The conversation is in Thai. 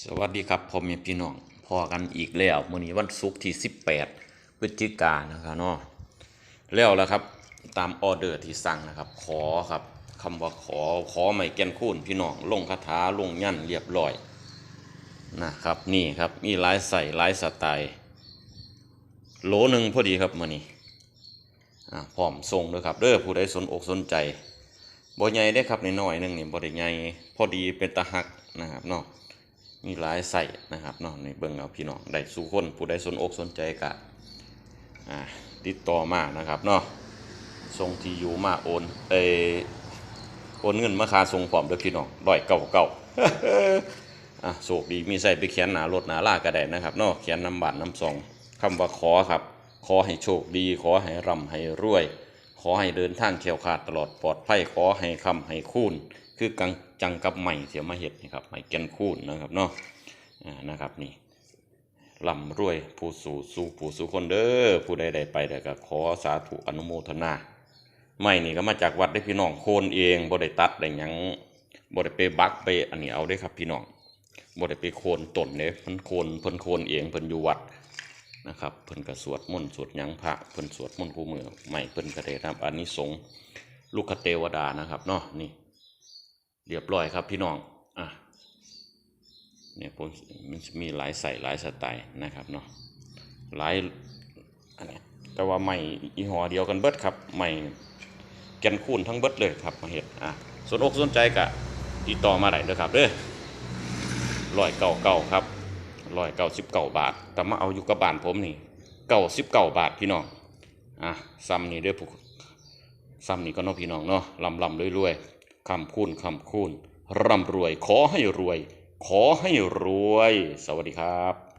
สวัสดีครับพ่อแม่พี่น้องพอกันอีกแล้วมื้อนี้วันศุกร์ที่ 18พฤศจิกายนนะครับเนาะแล้วแล้วครับตามออเดอร์ที่สั่งนะครับ ขอครับคำว่าขอขอไม่แก่นคูนพี่น้องลงคาถาลงยันเรียบร้อยนะครับนี่ครับมีหลายใส่หลายสไตล์โหลหนึ่งพอดีครับมื้อนี้พร้อมส่งด้วยครับเด้อผู้ใดสนอกสนใจบ่ใหญ่ได้ครับน้อยๆหนึงนี่บ่ได้ใหญ่พอดีเป็นตะหักนะครับเนาะ มีหลายใส่นะครับเนาะในเบิ่งเอาพี่น้องได้สู่คนผู้ใดสนอกสนใจกะอ่าติดต่อมานะครับเนาะส่งที่อยู่มาโอนเอโอนเงินมาค่าส่งพร้อมเด้อพี่น้องร้อยเก่าเก่าอะโชคดีมีใส่ไปเขียนหนารถหนาล่ากระไดนะครับเนาะเขียนน้ำบาทน้ำซองคำว่าขอครับ ขอให้โชคดี ขอให้ร่ำให้รวย ขอให้เดินทางเขียวขาดตลอดปลอดภัยขอให้คำให้คูณคือกัง จังกับใหม่เสียมาเห็ดนี่ครับใหม่แกนคูณนะครับเนาะอ่านะครับนี่ร่ำรวยผู้สู่สู่ผู้สู่คนเด้อผู้ใดใดไปเด้อก็ขอสาธุอนุโมทนาไม่นี่ก็มาจากวัดได้พี่น้องโคนเองบ่ได้ตัดได้ยังบ่ได้ไปบักไปอันนี้เอาได้ครับพี่น้องบ่ได้ไปโคนต้นเด้เพิ่นโคนเพิ่นโคนเองเพิ่นอยู่วัดนะครับเพิ่นก็สวดมนต์สวดยังพระเพิ่นสวดมนต์คู่มือใหม่เพิ่นก็ได้รับอานิสงส์ลูกคเทวดานะครับเนาะนี่ เรียบร้อยครับพี่น้องอะเนี่ยผมมันมีหลายใส่หลายสไตล์นะครับเนาะหลายอันนี้แต่ว่าใหม่อีหอเดียวกันเบิดครับใหม่แกนคูนทั้งเบิดเลยครับมาเห็ดอะสนอกสนใจกะติดต่อมาได้เด้อครับเด้อร้อยเก่าเก่าครับร้อยเก้าสิบเก้าบาท แต่มาเอาอยู่กับบ้านผมนี่เก้าสิบเก้าบาทพี่น้องอะซ้ำนี่เด้อผู้ซ้ำนี่ก็น้องพี่น้องเนาะลำลำรวยๆ คำคูณคำคูณร่ำรวย ขอให้รวย ขอให้รวย สวัสดีครับ